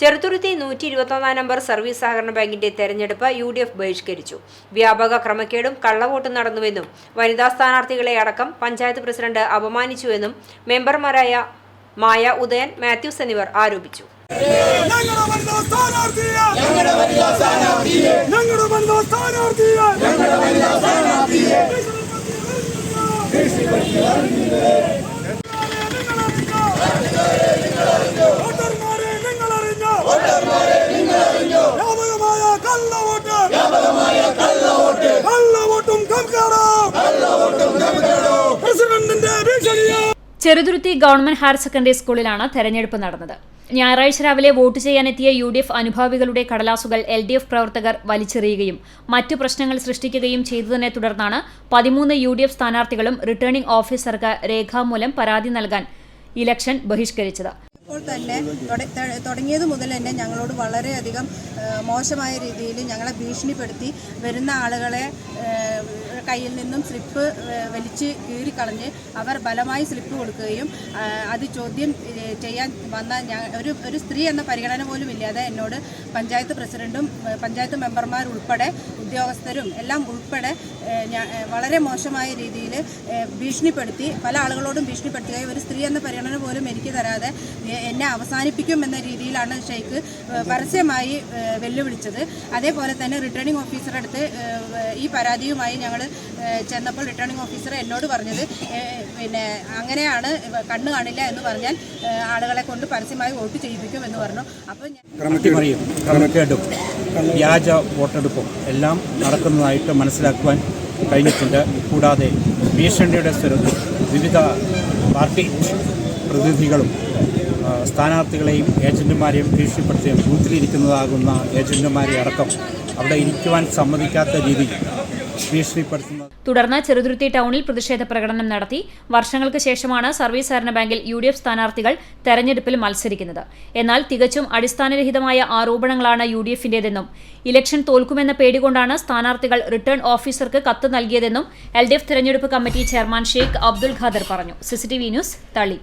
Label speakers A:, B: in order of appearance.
A: ചെറുതുരുത്തി നൂറ്റി ഇരുപത്തൊന്നാം number service സഹകരണ ബാങ്കിന്റെ തെരഞ്ഞെടുപ്പ് യു ഡി എഫ് ബഹിഷ്കരിച്ചു. വ്യാപക ക്രമക്കേടും കള്ളവോട്ടും നടന്നുവെന്നും വനിതാ സ്ഥാനാർത്ഥികളെ അടക്കം പഞ്ചായത്ത് പ്രസിഡന്റ് അപമാനിച്ചുവെന്നും മെമ്പർമാരായ മായ ഉദയൻ മാത്യൂസ് എന്നിവർ ആരോപിച്ചു.
B: ഞങ്ങളുടെ
C: ചെറുതുരുത്തി ഗവൺമെന്റ് ഹയർ സെക്കൻഡറി സ്കൂളിലാണ് തെരഞ്ഞെടുപ്പ് നടന്നത്. ഞായറാഴ്ച രാവിലെ വോട്ട് ചെയ്യാനെത്തിയ യു ഡി എഫ് അനുഭാവികളുടെ കടലാസുകൾ എൽ ഡി എഫ് പ്രവർത്തകർ വലിച്ചെറിയുകയും മറ്റു പ്രശ്നങ്ങൾ സൃഷ്ടിക്കുകയും ചെയ്തതിനെ തുടർന്നാണ് പതിമൂന്ന് യു ഡി എഫ് സ്ഥാനാർത്ഥികളും റിട്ടേണിംഗ് ഓഫീസർക്ക് രേഖാമൂലം പരാതി നൽകാൻ ഇലക്ഷൻ ബഹിഷ്കരിച്ചത്.
D: തന്നെ തുട- തുടങ്ങിയത് മുതൽ തന്നെ ഞങ്ങളോട് വളരെയധികം മോശമായ രീതിയിൽ ഞങ്ങളെ ഭീഷണിപ്പെടുത്തി വരുന്ന ആളുകളെ കയ്യിൽ നിന്നും സ്ലിപ്പ് വലിച്ച് കീറിക്കളഞ്ഞ് അവർ ബലമായി സ്ലിപ്പ് കൊടുക്കുകയും അത് ചോദ്യം ചെയ്യാൻ വന്ന ഒരു ഒരു സ്ത്രീ എന്ന പരിഗണന പോലും ഇല്ലാതെ എന്നോട് പഞ്ചായത്ത് പ്രസിഡന്റും പഞ്ചായത്ത് മെമ്പർമാരുൾപ്പെടെ ഉദ്യോഗസ്ഥരും എല്ലാം ഉൾപ്പെടെ വളരെ മോശമായ രീതിയിൽ ഭീഷണിപ്പെടുത്തി പല ആളുകളോടും ഭീഷണിപ്പെടുത്തുകയും ഒരു സ്ത്രീ എന്ന പരിഗണന പോലും എനിക്ക് തരാതെ എന്നെ അവസാനിപ്പിക്കും എന്ന രീതിയിലാണ് ഷെയ്ഖ് പരസ്യമായി വെല്ലുവിളിച്ചത്. അതേപോലെ തന്നെ റിട്ടേണിംഗ് ഓഫീസറുടെ അടുത്ത് ഈ പരാതിയുമായി ഞങ്ങൾ ചെന്നപ്പോൾ റിട്ടേണിംഗ് ഓഫീസർ എന്നോട് പറഞ്ഞത് പിന്നെ അങ്ങനെയാണ് കണ്ണു കാണില്ല എന്ന് പറഞ്ഞാൽ ആളുകളെ കൊണ്ട് പരസ്യമായി വോട്ട് ചെയ്യിപ്പിക്കും എന്ന് പറഞ്ഞു. അപ്പോൾ
E: ക്രമക്കേടും വ്യാജ വോട്ടെടുപ്പും എല്ലാം നടക്കുന്നതായിട്ട് മനസ്സിലാക്കുവാൻ കഴിഞ്ഞിട്ടുണ്ട്. കൂടാതെ ഭീഷണിയുടെ സ്വരത്തിൽ വിവിധ പാർട്ടി പ്രതിനിധികളും സ്ഥാനാർത്ഥികളെയും ഏജന്റുമാരെയും ഭീഷണിപ്പെടുത്തുകയും ബൂത്തിലിരിക്കുന്നതാകുന്ന ഏജന്റുമാരെ അടക്കം അവിടെ ഇരിക്കുവാൻ സമ്മതിക്കാത്ത രീതിയിൽ
C: തുടർന്ന് ചെറുതുരുത്തി ടൗണിൽ പ്രതിഷേധ പ്രകടനം നടത്തി. വർഷങ്ങൾക്ക് ശേഷമാണ് സർവീസ് സഹകരണ ബാങ്കിൽ യു ഡി എഫ് സ്ഥാനാർത്ഥികൾ തെരഞ്ഞെടുപ്പിൽ മത്സരിക്കുന്നത്. എന്നാൽ തികച്ചും അടിസ്ഥാനരഹിതമായ ആരോപണങ്ങളാണ് യു ഡി എഫിന്റേതെന്നും ഇലക്ഷൻ തോൽക്കുമെന്ന പേടികൊണ്ടാണ് സ്ഥാനാർത്ഥികൾ റിട്ടേൺ ഓഫീസർക്ക് കത്ത് നൽകിയതെന്നും എൽ ഡി എഫ് തെരഞ്ഞെടുപ്പ് കമ്മിറ്റി ചെയർമാൻ ഷെയ്ഖ് അബ്ദുൽ ഖാദർ പറഞ്ഞു. സിസിടിവി ന്യൂസ് തളി.